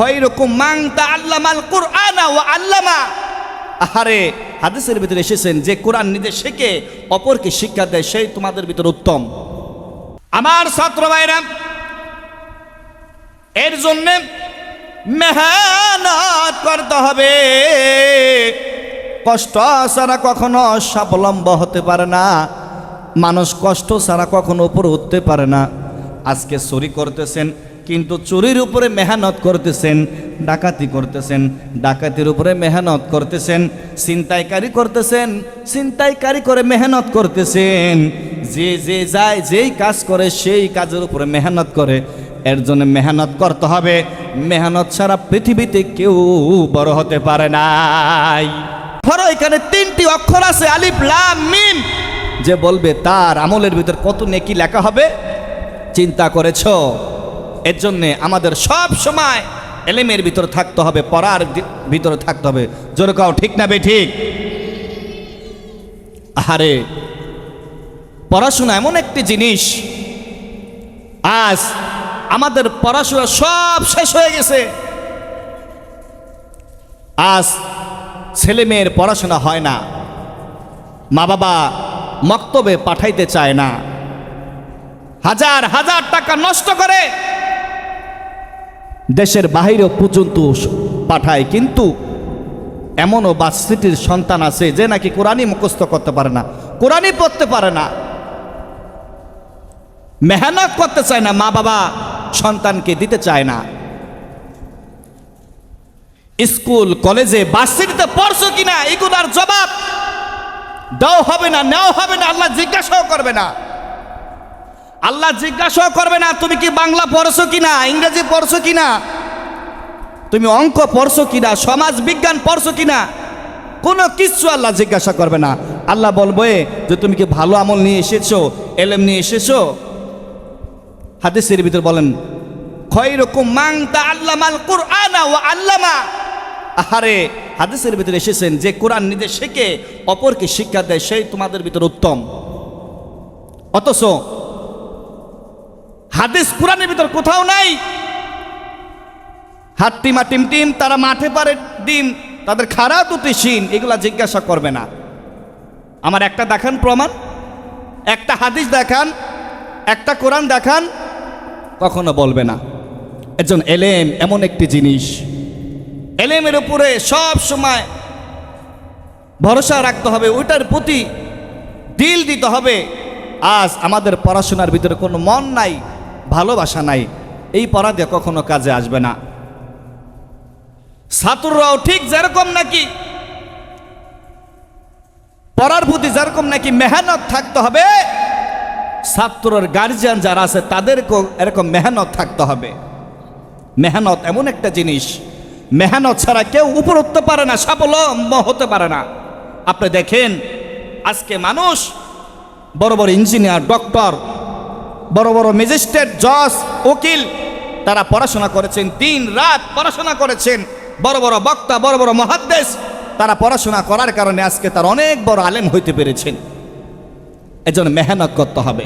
খয়রকুম মান তাআল্লামাল কুরআনা ওয়া আল্লামা। আহারে, হাদিসের ভিতরে এসেছেন যে কোরআন নিজে শেখে, অপরকে শিক্ষা দেয়, সেই তোমাদের ভিতর উত্তম। আমার ছাত্র ভাইরা এর জন্য মেহনত করতে হবে। কষ্ট ছাড়া কখনো স্বাবলম্ব হতে পারে না। মানুষ কষ্ট ছাড়া কখনো উপরে উঠতে পারে না। আজকে চুরি করতেছেন কিন্তু চুরির উপরে মেহনত করতেছেন, ডাকাতি করতেছেন, ডাকাতির উপরে মেহনত করতেছেন, ছিনতাইকারি করতেছেন, ছিনতাইকারি করে মেহনত করতেছেন। যে যে যায়, যেই কাজ করে, সেই কাজের উপরে মেহনত করে। এর জন্য মেহনত করতে হবে। মেহনত ছাড়া পৃথিবীতে কেউ বড় হতে পারে নাই। ধরো এখানে তিনটি অক্ষর আছে, আলিফ, লাম, মিম। যে বলবে, তার আমলের ভিতর কত নেকি লেখা হবে? চিন্তা করেছ? এর জন্যে আমাদের সব সময় এলেমের ভিতর থাকতে হবে, পড়ার ভিতরে থাকতে হবে। জোরে কাও, ঠিক না বে, ঠিক? আহারে, পড়াশোনা এমন একটি জিনিস, আজ আমাদের পড়াশোনা সব শেষ হয়ে গেছে। আজ ছেলে মেয়ের পড়াশোনা হয় না, মা বাবা মক্তবে পাঠাইতে চায় না। হাজার হাজার টাকা নষ্ট করে দেশের বাহিরে পর্যন্ত পাঠায়, কিন্তু এমনও বাচ্চিটির সন্তান আছে যে নাকি কোরআনই মুখস্থ করতে পারে না, কোরআনই পড়তে পারে না। মেহনত করতে চায় না মা বাবা সন্তানকে দিতে চায় না। স্কুল, কলেজে বার্সিটিতে পড়ছো কিনা, এগুলার জবাব দাও হবে না নেওয়া হবে না, আল্লাহ জিজ্ঞাসাও করবে না। আল্লাহ জিজ্ঞাসাও করবে না, তুমি কি বাংলা পড়ছো কিনা, ইংরেজি পড়ছো কিনা? তুমি অঙ্ক পড়ছো কিনা, সমাজ বিজ্ঞান পড়ছো কিনা? কোনো কিছু আল্লাহ জিজ্ঞাসা করবে না। আল্লাহ বলবে যে, তুমি কি ভালো আমল নিয়ে এসেছ, এলেম নিয়ে এসেছ? হাদিসের ভিতর বলেন, খয়রকুম মান তাআল্লামাল কুরআনা ওয়া আল্লামা। আহারে, হাদিসের ভিতরে এসেছেন যে, কোরআন নিজে শেখে, অপরকে শিক্ষা দেয়, সেই তোমাদের ভিতর উত্তম। অথচ হাদিস কোরআনের ভিতর কোথাও নাই। হাট্টিমা টিম টিম তারা মাঠে পারে ডিম তাদের খারাপ উতিসীন এগুলা জিজ্ঞাসা করবে না। আমার একটা দেখান প্রমাণ, একটা হাদিস দেখান, একটা কোরআন দেখান, কখনো বলবে না। একজন এলেম, এমন একটি জিনিস। এলেমের উপরে সব সময় ভরসা রাখতে হবে, ওইটার প্রতি দিল দিতে হবে। আজ আমাদের পড়াশোনার ভিতরে কোনো মন নাই। ভালোবাসা নাই। এই পড়া দিয়ে কখনো কাজে আসবে না। ছাত্ররাও ঠিক যেরকম নাকি, পড়ার প্রতি যেরকম নাকি মেহনত থাকতে হবে, ছাত্রর গার্জিয়ান যারা আছে তাদেরকেও এরকম মেহনত থাকতে হবে। মেহনত এমন একটা জিনিস, মেহনত ছাড়া কেউ উপর উঠতে পারে না, স্বাবলম্ব হতে পারে না। আপনি দেখেন, আজকে মানুষ, বড় বড় ইঞ্জিনিয়ার ডক্টর বড় বড় ম্যাজিস্ট্রেট, জজ, উকিল, তারা পড়াশোনা করেছেন, দিন রাত পড়াশোনা করেছেন। বড় বড় বক্তা, বড় বড় মহাদ্দেশ, তারা পড়াশোনা করার কারণে আজকে তার অনেক বড় আলেম হইতে পেরেছেন। এজন্য মেহনত করতে হবে।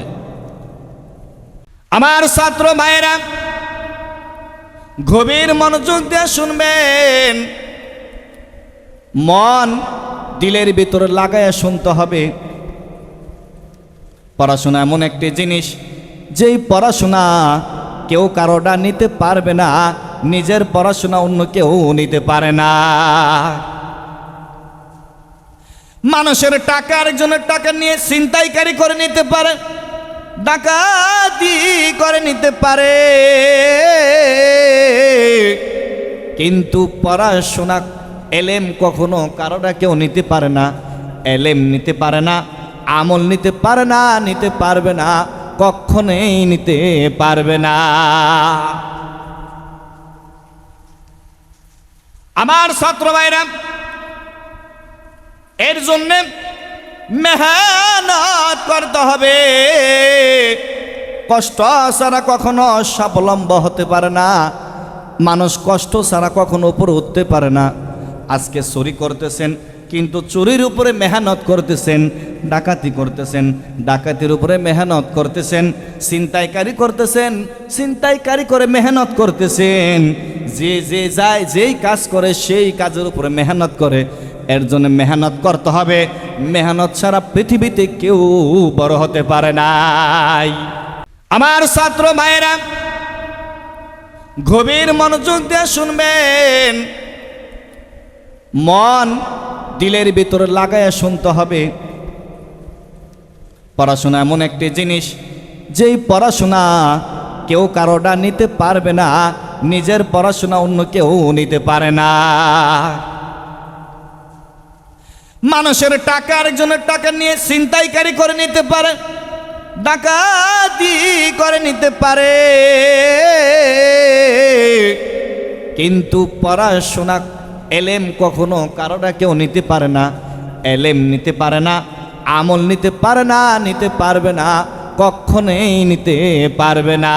আমার ছাত্র ভাইয়েরা, গভীর মনোযোগ দিয়ে শুনবেন। মন দিলের ভিতরে লাগায় শুনতে হবে। পড়াশোনা এমন একটি জিনিস যেই পড়াশোনা কেউ কারোটা নিতে পারবে না, নিজের পড়াশোনা অন্য কেউ নিতে পারে না। মানুষের টাকা আরেকজনের টাকা নিয়ে ছিনতাইকারি করে নিতে পারে, ডাকাতি করে নিতে পারে। কিন্তু পড়াশোনা এলেম কখনো কারোটা কেউ নিতে পারে না, এলেম নিতে পারে না, আমল নিতে পারে না, নিতে পারবে না। কখনোই নিতে পারবে না। আমার ছাত্র ভাইরা এর জন্য মেহনত করতে হবে। কষ্ট ছাড়া কখনো স্বাবলম্ব হতে পারে না। মানুষ কষ্ট ছাড়া কখনো উপরে উঠতে পারে না। আজকে চুরি করতেছেন কিন্তু চুরির উপরে মেহনত করতেছেন, ডাকাতি করতেছেন, ডাকাতির উপরে মেহনত করতেছেন, ছিনতাইকারি করতেছেন, ছিনতাইকারি করে মেহনত করতেছেন। যে যে যায়, যেই কাজ করে, সেই কাজের উপরে মেহনত করে। এর জন্য মেহনত করতে হবে। মেহনত ছাড়া পৃথিবীতে কেউ বড় হতে পারে নাই। আমার ছাত্র ভাইয়েরা, গভীর মনোযোগ দিয়ে শুনবেন। মন দিলের ভিতরে লাগাইয়া শুনতে হবে। পড়াশোনা এমন একটি জিনিস, যেই পড়াশোনা কেউ কারোটা নিতে পারবে না, নিজের পড়াশোনা অন্য কেউ নিতে পারে না। মানুষের টাকা আরেকজনের টাকা নিয়ে ছিনতাইকারী করে নিতে পারে, ডাকাতি করে নিতে পারে। কিন্তু পড়াশোনা এলেম কখনো কারোটা কেউ নিতে পারে না। এলেম নিতে পারে না, আমল নিতে পারে না, নিতে পারবে না, কখনোই নিতে পারবে না।